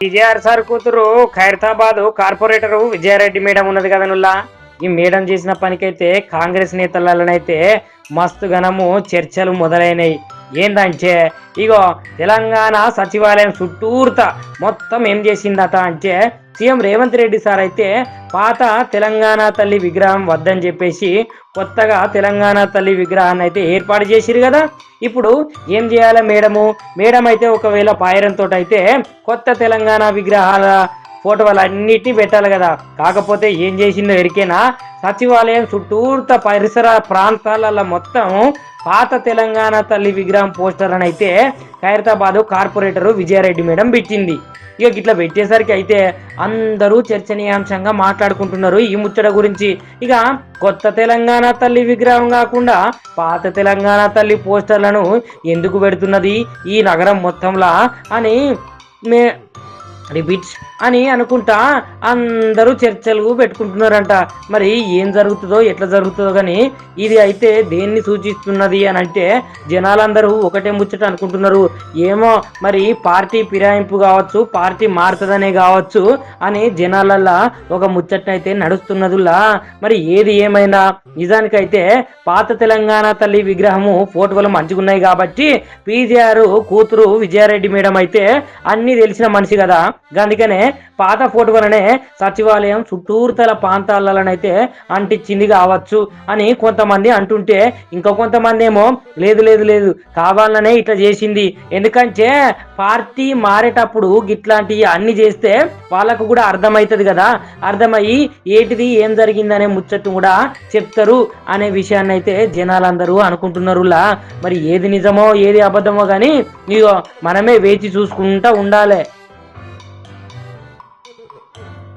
విజయార్ sir కూతురు Khairatabad corporator Vijaya Reddy madam ఉన్నది కదా నుల్లా. ఈ మేడం చేసిన పనికైతే కాంగ్రెస్ నేతలనైతే మస్తు గనము చర్చలు మొదలైనవి ఏందంటే ఇగో తెలంగాణ సచివాలయం చుట్టూర్త మొత్తం ఏం చేసిందట అంటే సీఎం రేవంత్ రెడ్డి సార్ అయితే పాత తెలంగాణ తల్లి విగ్రహం వద్దని చెప్పేసి కొత్తగా తెలంగాణ తల్లి విగ్రహాన్ని అయితే ఏర్పాటు చేసిరు కదా. ఇప్పుడు ఏం చేయాలి మేడము? మేడం అయితే ఒకవేళ పాయరంతో అయితే కొత్త తెలంగాణ విగ్రహాల ఫోటోలు అన్నిటినీ పెట్టాలి కదా. కాకపోతే ఏం చేసిందో ఎరికేనా? సచివాలయం చుట్టూర్త పరిసర ప్రాంతాలలో మొత్తం పాత తెలంగాణ తల్లి విగ్రహం పోస్టర్ అని అయితే ఖైరతాబాద్ కార్పొరేటర్ విజయారెడ్డి మేడం పెట్టింది. ఇక ఇట్లా పెట్టేసరికి అయితే అందరూ చర్చనీయాంశంగా మాట్లాడుకుంటున్నారు ఈ ముచ్చట గురించి. ఇక కొత్త తెలంగాణ తల్లి విగ్రహం కాకుండా పాత తెలంగాణ తల్లి పోస్టర్లను ఎందుకు పెడుతున్నది? ఈ నగరం మొత్తంలా అని మే రిపీట్స్ అని అనుకుంటా అందరూ చర్చలు పెట్టుకుంటున్నారంట. మరి ఏం జరుగుతుందో ఎట్లా జరుగుతుందో కానీ ఇది అయితే దేన్ని సూచిస్తున్నది అని అంటే జనాలందరూ ఒకటే ముచ్చట అనుకుంటున్నారు. ఏమో మరి పార్టీ ఫిరాయింపు కావచ్చు పార్టీ మారుతుందనే కావచ్చు అని జనాలల్లా ఒక ముచ్చటనైతే నడుస్తున్నదిలా మరి ఏది ఏమైనా నిజానికైతే పాత తెలంగాణ తల్లి విగ్రహము ఫోటోలు మంచిగున్నాయి కాబట్టి పీజీఆర్ కూతురు విజయారెడ్డి మేడం అయితే అన్ని తెలిసిన మనిషి కదా. అందుకనే పాత ఫోటోలనే సచివాలయం చుట్టూరుతల ప్రాంతాలనైతే అంటించింది కావచ్చు అని కొంతమంది అంటుంటే ఇంకా కొంతమంది ఏమో లేదు లేదు లేదు కావాలనే ఇట్లా చేసింది. ఎందుకంటే పార్టీ మారేటప్పుడు ఇట్లాంటివి అన్ని చేస్తే వాళ్ళకు కూడా అర్థమవుతుంది కదా. అర్థమయ్యి ఏటిది ఏం జరిగిందనే ముచ్చట్టు కూడా చెప్తారు అనే విషయాన్ని అయితే జనాలందరూ అనుకుంటున్నారులా. మరి ఏది నిజమో ఏది అబద్ధమో కానీ ఇగో మనమే వేచి చూసుకుంటా ఉండాలి. Thank you.